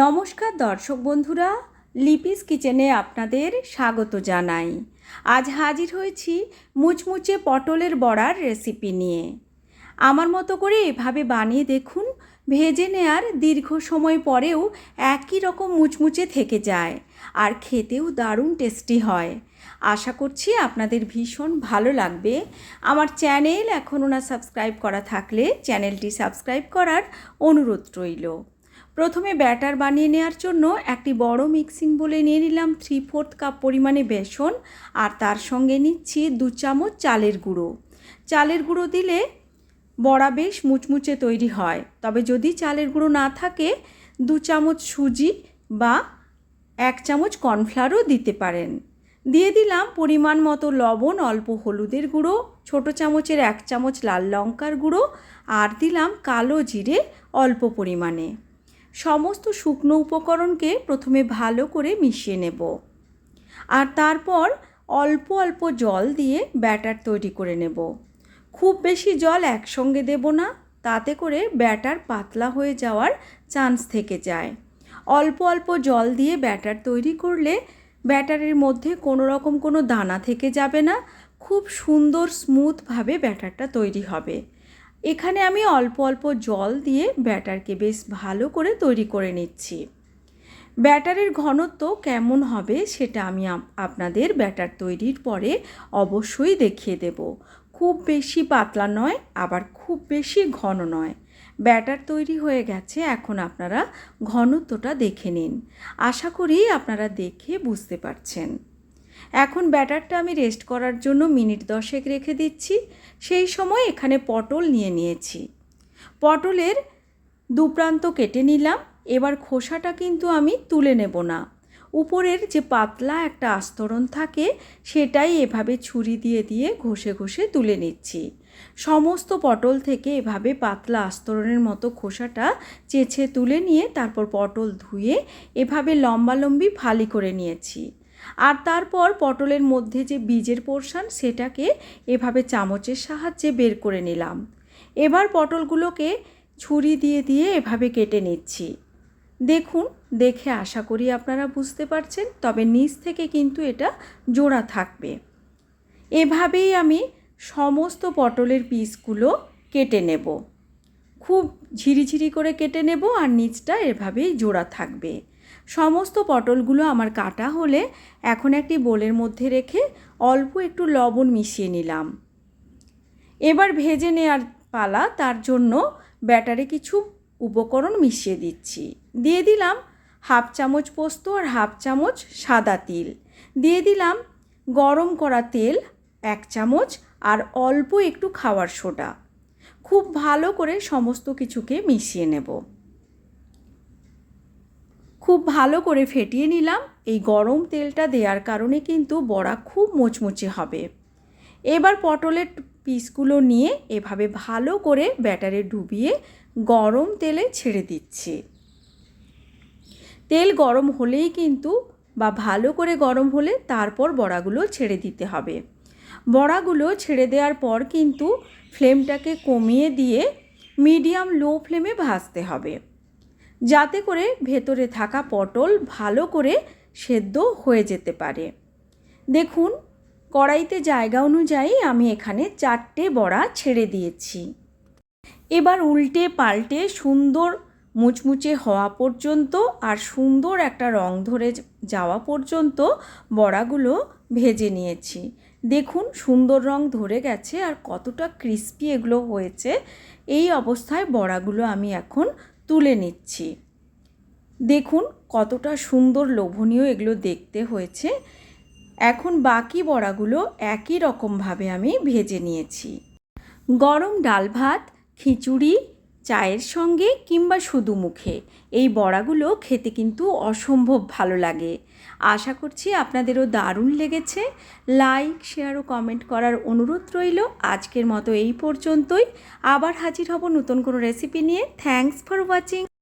নমস্কার দর্শক বন্ধুরা, লিপিস কিচেনে আপনাদের স্বাগত জানাই। আজ হাজির হয়েছি মুচমুচে পটলের বড়ার রেসিপি নিয়ে। আমার মতো করে এভাবে বানিয়ে দেখুন, ভেজে নেয়ার দীর্ঘ সময় পরেও একই রকম মুচমুচে থেকে যায় আর খেতেও দারুণ টেস্টি হয়। আশা করছি আপনাদের ভীষণ ভালো লাগবে। আমার চ্যানেল এখনও না সাবস্ক্রাইব করা থাকলে চ্যানেলটি সাবস্ক্রাইব করার অনুরোধ রইল। প্রথমে ব্যাটার বানিয়ে নেওয়ার জন্য একটি বড় মিক্সিং বলে নিয়ে নিলাম থ্রি ফোর্থ কাপ পরিমাণে বেসন, আর তার সঙ্গে নিচ্ছি দু চামচ চালের গুঁড়ো। চালের গুঁড়ো দিলে বড়া বেশ মুচমুচে তৈরি হয়। তবে যদি চালের গুঁড়ো না থাকে, দু চামচ সুজি বা এক চামচ কর্নফ্লাওয়ারও দিতে পারেন। দিয়ে দিলাম পরিমাণ মতো লবণ, অল্প হলুদের গুঁড়ো, ছোট চামচের এক চামচ লাল লঙ্কার গুঁড়ো, আর দিলাম কালো জিরে অল্প পরিমাণে। সমস্ত শুকনো উপকরণকে প্রথমে ভালো করে মিশিয়ে নেব। আর তারপর অল্প অল্প জল দিয়ে ব্যাটার তৈরি করে নেব। খুব বেশি জল একসঙ্গে দেব না, তাতে করে ব্যাটার পাতলা হয়ে যাওয়ার চান্স থেকে যায়। অল্প অল্প জল দিয়ে ব্যাটার তৈরি করলে ব্যাটারের মধ্যে কোনো রকম কোনো দানা থেকে যাবে না, খুব সুন্দর স্মুথভাবে ব্যাটারটা তৈরি হবে। এখানে আমি অল্প অল্প জল দিয়ে ব্যাটারকে বেশ ভালো করে তৈরি করে নিচ্ছি। ব্যাটারের ঘনত্ব কেমন হবে সেটা আমি আপনাদের ব্যাটার তৈরির পরে অবশ্যই দেখিয়ে দেব। খুব বেশি পাতলা নয়, আবার খুব বেশি ঘন নয়। ব্যাটার তৈরি হয়ে গেছে, এখন আপনারা ঘনত্বটা দেখে নিন। আশা করি আপনারা দেখে বুঝতে পারছেন। এখন ব্যাটারটা আমি রেস্ট করার জন্য মিনিট দশেক রেখে দিচ্ছি। সেই সময় এখানে পটল নিয়ে নিয়েছি। পটলের দুপ্রান্ত কেটে নিলাম। এবার খোসাটা কিন্তু আমি তুলে নেব না। উপরের যে পাতলা একটা আস্তরণ থাকে, সেটাই এভাবে ছুরি দিয়ে দিয়ে ঘষে ঘষে তুলে নিচ্ছি। সমস্ত পটল থেকে এভাবে পাতলা আস্তরণের মতো খোসাটা চেছে তুলে নিয়ে তারপর পটল ধুয়ে এভাবে লম্বালম্বি ফালি করে নিয়েছি। আর তারপর পটলের মধ্যে যে বীজের পোর্শন, সেটাকে এভাবে চামচের সাহায্যে বের করে নিলাম। এবার পটলগুলোকে ছুরি দিয়ে দিয়ে এভাবে কেটে নিচ্ছি। দেখুন, দেখে আশা করি আপনারা বুঝতে পারছেন, তবে নিচ থেকে কিন্তু এটা জোড়া থাকবে। এভাবেই আমি সমস্ত পটলের পিসগুলো কেটে নেব। খুব ঝিরিঝিরি করে কেটে নেব আর নিচটা এভাবেই জোড়া থাকবে। সমস্ত পটলগুলো আমার কাটা হলে এখন একটি বোলের মধ্যে রেখে অল্প একটু লবণ মিশিয়ে নিলাম। এবার ভেজে নেওয়ার পালা তার জন্য ব্যাটারে কিছু উপকরণ মিশিয়ে দিচ্ছি। দিয়ে দিলাম হাফ চামচ পোস্ত আর হাফ চামচ সাদা তিল। দিয়ে দিলাম গরম করা তেল এক চামচ আর অল্প একটু খাওয়ার সোডা। খুব ভালো করে সমস্ত কিছুকে মিশিয়ে নেব। খুব ভালো করে ফেটিয়ে নিলাম। এই গরম তেলটা দেওয়ার কারণে কিন্তু বড়া খুব মোচমুচে হবে। এবার পটলের পিসগুলো নিয়ে এভাবে ভালো করে ব্যাটারে ডুবিয়ে গরম তেলে ছেড়ে দিচ্ছি। তেল গরম হলেই কিন্তু বা ভালো করে গরম হলে তারপর বড়াগুলো ছেড়ে দিতে হবে। বড়াগুলো ছেড়ে দেওয়ার পর কিন্তু ফ্লেমটাকে কমিয়ে দিয়ে মিডিয়াম লো ফ্লেমে ভাজতে হবে। যাতে করে ভেতরে থাকা পটল ভালো করে সেদ্ধ হয়ে যেতে পারে। দেখুন, কড়াইতে জায়গা অনুযায়ী আমি এখানে চারটে বড়া ছেড়ে দিয়েছি। এবার উল্টে পাল্টে সুন্দর মুচমুচে হওয়া পর্যন্ত আর সুন্দর একটা রং ধরে যাওয়া পর্যন্ত বড়াগুলো ভেজে নিয়েছি। দেখুন, সুন্দর রং ধরে গেছে আর কতটা ক্রিস্পি এগুলো হয়েছে। এই অবস্থায় বড়াগুলো আমি এখন তুলে নিচ্ছি। দেখুন কতটা সুন্দর লোভনীয় এগুলো দেখতে হয়েছে। এখন বাকি বড়াগুলো একই রকমভাবে আমি ভেজে নিয়েছি। গরম ডাল ভাত, খিচুড়ি চায়ের সঙ্গে কিংবা শুধু মুখে। এই বড়াগুলো খেতে কিন্তু অসম্ভব ভালো লাগে। আশা করছি আপনাদেরও দারুণ লেগেছে। লাইক, শেয়ার ও কমেন্ট করার অনুরোধ রইল। আজকের মতো এই পর্যন্তই। আবার হাজির হব নতুন কোনো রেসিপি নিয়ে। Thanks for watching